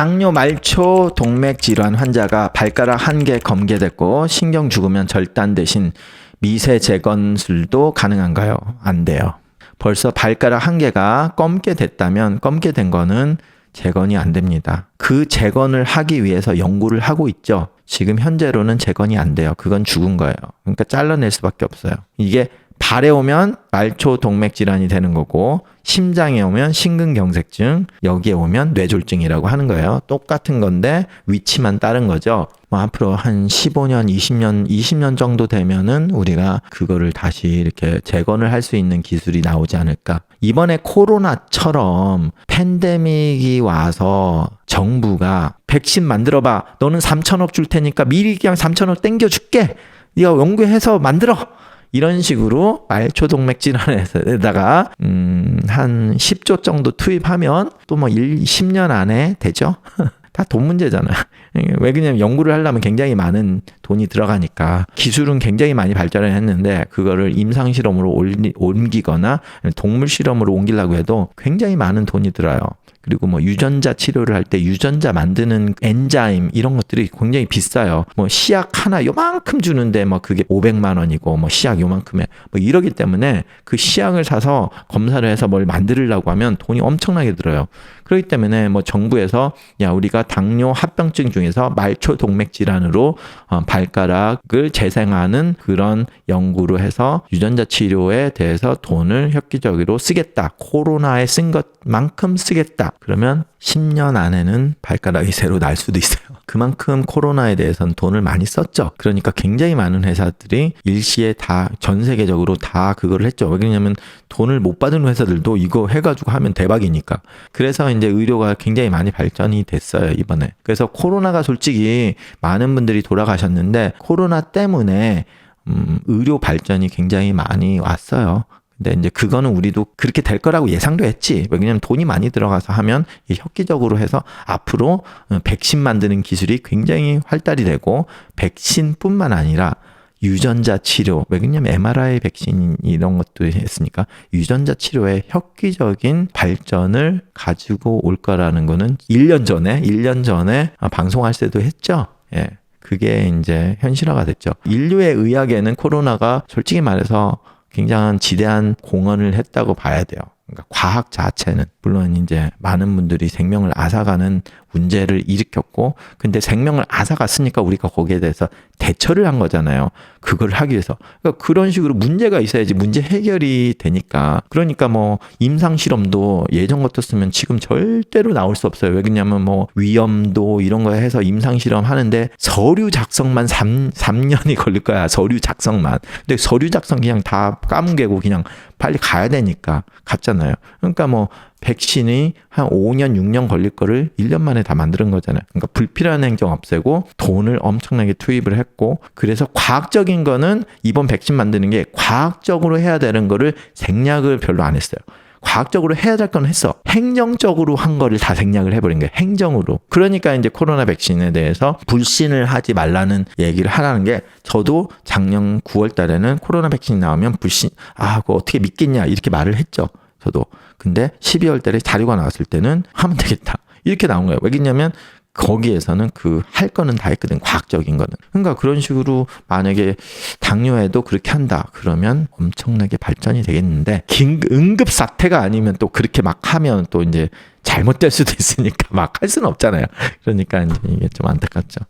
당뇨 말초 동맥 질환 환자가 발가락 한 개 검게됐고 신경 죽으면 절단 대신 미세 재건술도 가능한가요? 안 돼요. 벌써 발가락 한 개가 검게 됐다면 검게 된 거는 재건이 안 됩니다. 그 재건을 하기 위해서 연구를 하고 있죠. 지금 현재로는 재건이 안 돼요. 그건 죽은 거예요. 그러니까 잘라낼 수밖에 없어요. 이게 발에 오면 말초 동맥 질환이 되는 거고 심장에 오면 심근경색증, 여기에 오면 뇌졸중이라고 하는 거예요. 똑같은 건데 위치만 다른 거죠. 뭐 앞으로 한 15년, 20년, 20년 정도 되면은 우리가 그거를 다시 이렇게 재건을 할 수 있는 기술이 나오지 않을까. 이번에 코로나처럼 팬데믹이 와서 정부가 백신 만들어 봐. 너는 3천억 줄 테니까 미리 그냥 3천억 땡겨 줄게. 네가 연구해서 만들어. 이런 식으로 말초동맥 질환에다가 음 한 10조 정도 투입하면 또 뭐 1, 10년 안에 되죠. 다 돈 문제잖아. 왜 그러냐면 연구를 하려면 굉장히 많은 돈이 들어가니까 기술은 굉장히 많이 발전을 했는데 그거를 임상 실험으로 옮기거나 동물 실험으로 옮기려고 해도 굉장히 많은 돈이 들어요. 그리고 뭐 유전자 치료를 할 때 유전자 만드는 엔자임 이런 것들이 굉장히 비싸요. 뭐 시약 하나 요만큼 주는데 뭐 그게 500만 원이고 뭐 시약 요만큼에 뭐 이러기 때문에 그 시약을 사서 검사를 해서 뭘 만들려고 하면 돈이 엄청나게 들어요. 그렇기 때문에 뭐 정부에서 야 우리가 당뇨 합병증 중에서 말초 동맥 질환으로 어, 발가락을 재생하는 그런 연구로 해서 유전자 치료에 대해서 돈을 획기적으로 쓰겠다. 코로나에 쓴 것만큼 쓰겠다. 그러면 10년 안에는 발가락이 새로 날 수도 있어요. 그만큼 코로나에 대해서는 돈을 많이 썼죠. 그러니까 굉장히 많은 회사들이 일시에 다 전 세계적으로 다 그걸 했죠. 왜냐면 돈을 못 받은 회사들도 이거 해가지고 하면 대박이니까. 그래서 이제 의료가 굉장히 많이 발전이 됐어요, 이번에. 그래서 코로나가 솔직히 많은 분들이 돌아가셨는데 코로나 때문에 음, 의료 발전이 굉장히 많이 왔어요. 근데 이제 그거는 우리도 그렇게 될 거라고 예상도 했지. 왜냐면 돈이 많이 들어가서 하면 혁기적으로 해서 앞으로 어, 백신 만드는 기술이 굉장히 활달이 되고 백신뿐만 아니라 유전자 치료, 왜냐면 MRI 백신 이런 것도 했으니까 유전자 치료에 혁기적인 발전을 가지고 올 거라는 거는 1년 전에, 1년 전에 아, 방송할 때도 했죠. 예. 그게 이제 현실화가 됐죠. 인류의 의학에는 코로나가 솔직히 말해서 굉장한 지대한 공헌을 했다고 봐야 돼요. 그러니까 과학 자체는 물론 이제 많은 분들이 생명을 앗아가는 문제를 일으켰고 근데 생명을 앗아갔으니까 우리가 거기에 대해서 대처를 한 거잖아요. 그걸 하기 위해서 그러니까 그런 식으로 문제가 있어야지 문제 해결이 되니까 그러니까 뭐 임상 실험도 예전 같았으면 지금 절대로 나올 수 없어요. 왜냐면 뭐 위험도 이런 거 해서 임상 실험 하는데 서류 작성만 3, 3년이 걸릴 거야. 서류 작성만. 근데 서류 작성 그냥 다 까뭉개고 그냥 빨리 가야 되니까 갔잖아요. 그러니까 뭐 백신이 한 5년, 6년 걸릴 거를 1년 만에 다 만드는 거잖아요. 그러니까 불필요한 행정 없애고 돈을 엄청나게 투입을 했고 그래서 과학적인 거는 이번 백신 만드는 게 과학적으로 해야 되는 거를 생략을 별로 안 했어요. 과학적으로 해야 될 건 했어. 행정적으로 한 거를 다 생략을 해버린 거예요. 행정으로. 그러니까 이제 코로나 백신에 대해서 불신을 하지 말라는 얘기를 하라는 게 저도 작년 9월 달에는 코로나 백신 나오면 불신, 아, 그거 어떻게 믿겠냐. 이렇게 말을 했죠. 저도. 근데 12월 달에 자료가 나왔을 때는 하면 되겠다. 이렇게 나온 거예요. 왜냐면 거기에서는 그 할 거는 다 했거든. 과학적인 거는. 그러니까 그런 식으로 만약에 당뇨에도 그렇게 한다. 그러면 엄청나게 발전이 되겠는데 긴 응급 사태가 아니면 또 그렇게 막 하면 또 이제 잘못될 수도 있으니까 막 할 수는 없잖아요. 그러니까 이제 이게 좀 안타깝죠.